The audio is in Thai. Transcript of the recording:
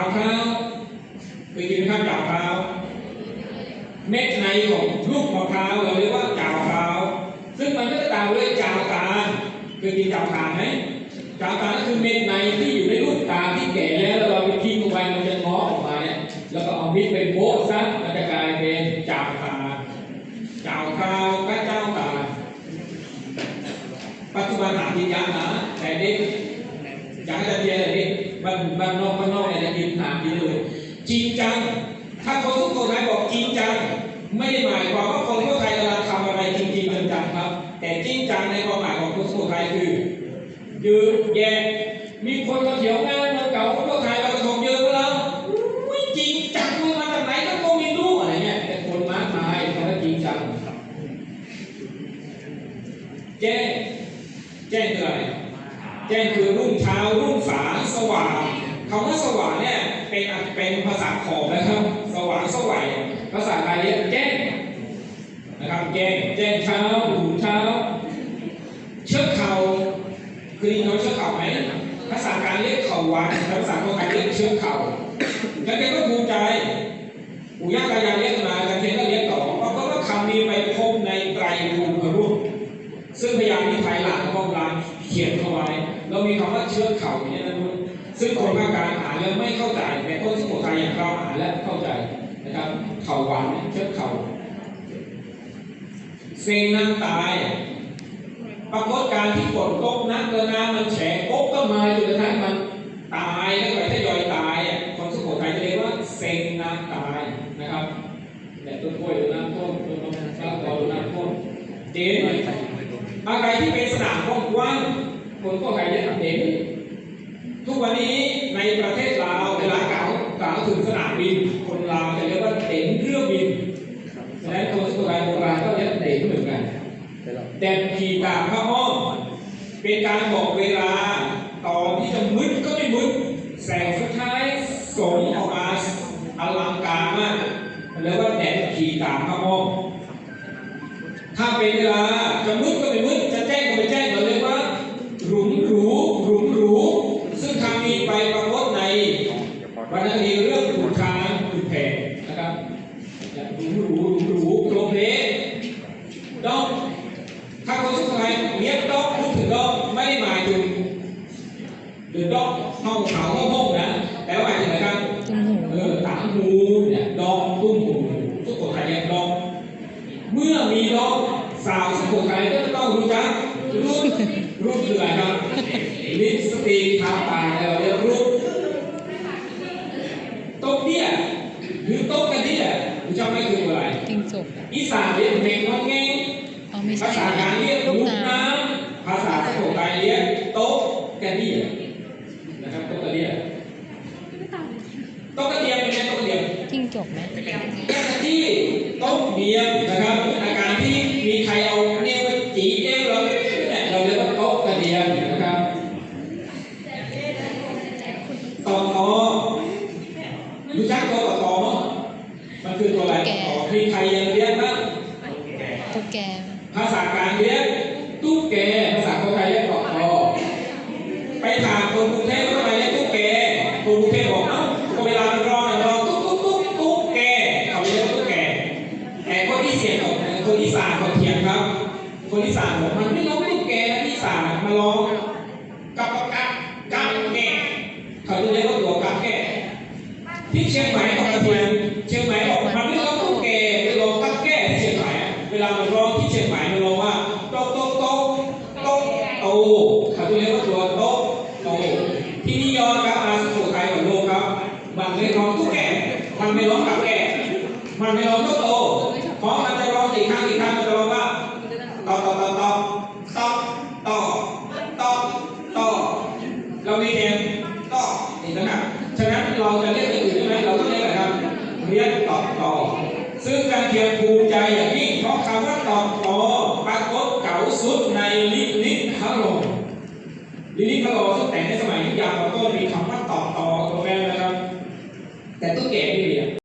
าวข้าเคยกินข้าวจ่าวข้าเม็ดในของลูกมะพร้าวเราเรียกว่าจ่าวขาซึ่งมันก็จะตามด้วยจ่าวตาเคยกินจ่าวตาไหมจ่าวตาก็คือเม็ดในที่อยู่ในลูกตาที่แก่แล้วแล้วเราไปทิ้งลงไปมันจะงอออกมาเนี่ยแล้วก็เอามิดไปโบะซะมันจะกลายเป็นจ่าวตาลจ่าวขาก็เจ้าตา ปัจจุบันหากินยากนะแต่เด็กอยากให้จะเรียนอ บ้านบ้านนอกบ้านนอกเนี่ยจะกินหากินเลย จริงจัง ถ้าคนทุกคนไทยบอกจริงจัง ไม่ได้หมายความว่าคนทั่วไทยกำลังทำอะไรจริงๆจังครับ แต่จริงจังในความหมายของคนทั่วไทยคือยืดแย่มีคนมาเถียวงานมืองเก่าคนทั่วไทยเรากระทงเยอะไปแล้วจริงจังเลยมาจากไหนก็คงไม่รู้อะไรเงี้ยแต่คนมากมายเขาจริงจังแจ้งแจ้งคืออะไร แจ้งคือรุ่งเช้ารุ่งสางสว่างคำว่าสว่างเนี่ยเป็นเป็นภาษาขอมนะครับ สว่างสวัยภาษาไทยเรียกแจ้งนะครับแจ้งแจ้งเช้ารุ่งเช้า เชือกเขาคือยินเขาเชือกเขาไหมภาษาการเรียกเขาวัดภาษาคนไทยเรียกเชือกเขากันเองก็ภูมิใจปู่ย่าตายายเรียกมากันเองก็เรียกต่อเพราะว่าคำนี้ไปพบในไตรภูมิรูปซึ่งพยายามที่ภายหลังของโบราณเขียนเอาไว้ เรามีคำว่าเชื้อเข่าเนี่ยนะคุณซึ่งคนภาคกลางอ่านแล้วไม่เข้าใจแต่คนที่โขทัยอย่างเราอ่านและเข้าใจนะครับ เข่าหวานเชื้อเข่าเซงน้ำตายปรากฏการที่ฝนตกนักแล้วน้ำมันแฉะปกก็มาจนกระทั่งมันตายแล้วก็ทยอยตายอะคนสุโขทัยจะเรียกว่าเซงน้ำตายนะครับแต่ต้นกล้วยต้นน้ำต้นต้นมะพร้าวต้นน้ำต้นเด่นอะไรที่เป็นสนามกว้าง คนก็ใครเรียกเด่นทุกวันนี้ในประเทศลาวเวลากล่าวกล่าวถึงสนามบินคนลาวจะเรียกว่าเด่นเรื่องบินฉะนั้นคนสุโขทัยโบราณก็เรียกเด่นเหมือนกันแดนขี่ตามพระอ้อมเป็นการบอกเวลาตอนที่จะมืดก็ไม่มืดแสงสุดท้ายส่งออกมาอลังการมากเรียกว่าแดนขี่ตามพระอ้อมถ้าเป็นเวลาจะมืดก็ไม่มืดจะแจ้งก็ไม่แจ้งเราเรียกว่าหรุมหรูหรุมหรูซึ่งคำนี้ไปปรากฏในวรรณคดีเรื่องขุนช้างขุนแผน นะครับหรุมหรูหรุมหรูโครเพลดอกถ้าคนสุดท้ายเรียกด็อกพูดถึงด็อกไม่ได้หมายถึงหรือด็อกห้องเขาห้องห้องนะแต่ว่าหมายถึงอะไรครับเออต่างหูเนี่ยด็อกตุ้มหูสุโขทัยเรียกด็อกเมื่อมีด็อกสาวสุโขทัยก็จะต้องรู้จักรูปรูปคืออะไรครับลิปสติกทาปากเราเรียกรูปต๊ะเตี้ย หรือโต๊ะกระเตี้ยรู้จักไหมคืออะไรจิ้งจกอีสานเรียกเมงงองแงงเอาไม่ใช่ภาษากลางเรียกลูลูกกน้น้ำภาษาสุโขทัยเรียกโต๊ะกระเดียนะครับโต๊ะกระเดียโต๊ะกระเดียเป็นไงโต๊ะกระเดียำจิ้งจกไหมแค่ที่โต๊ะเดียนะครับอาการที่มีใครเอาเนี่ยไปจีเอวเราเนี่ยเราเรียกว่าโต๊ะกระเดียนะครับตอตอรู้จักตัวตอมั้งมัน คือตัวอะไรต่อมีใครยังเรียกบ้างตุ๊กแก ภาษากลางเรียกตุ๊กแก ภาษาคนไทยเรียกตอกตอไปถามคนกรุงเทพว่าทำไมเรียกตุ๊กแกคนกรุงเทพบอกเอ้าก็เวลามันร้องเนี่ยร้องตุ๊กตุ๊กตุ๊กตุ๊กแกเขาเรียกตุ๊กแกแต่คนที่เสียงออกคนที่สานเขาเถียงครับ คนที่สานบอกมันไม่ร้องตุ๊กแกนะที่สานมาร้อง มันไม่ร้องกับแกมันไม่ร้องโตโตเพราะมันจะร้องอีกครั้งอีกครั้งมันจะร้องว่าต่อต่อต่อต่อต่อต่อต่อต่อเรามีเพียงต่อนี่นะครับฉะนั้นเราจะเรียกอย่างอื่นได้ไหมเราต้องเรียกอะไรครับเรียกตอบต่อซึ่งการเทียนภูมิใจอย่างยิ่งเพราะคำว่าตอบต่อปรากฏเก่าสุดในลิลิฮัลโลลิลิฮัลโลซึ่งแต่งในสมัยยุคยาวต้นมีคำว่าตอบต่อตัวแม่นะครับ That took everywhere.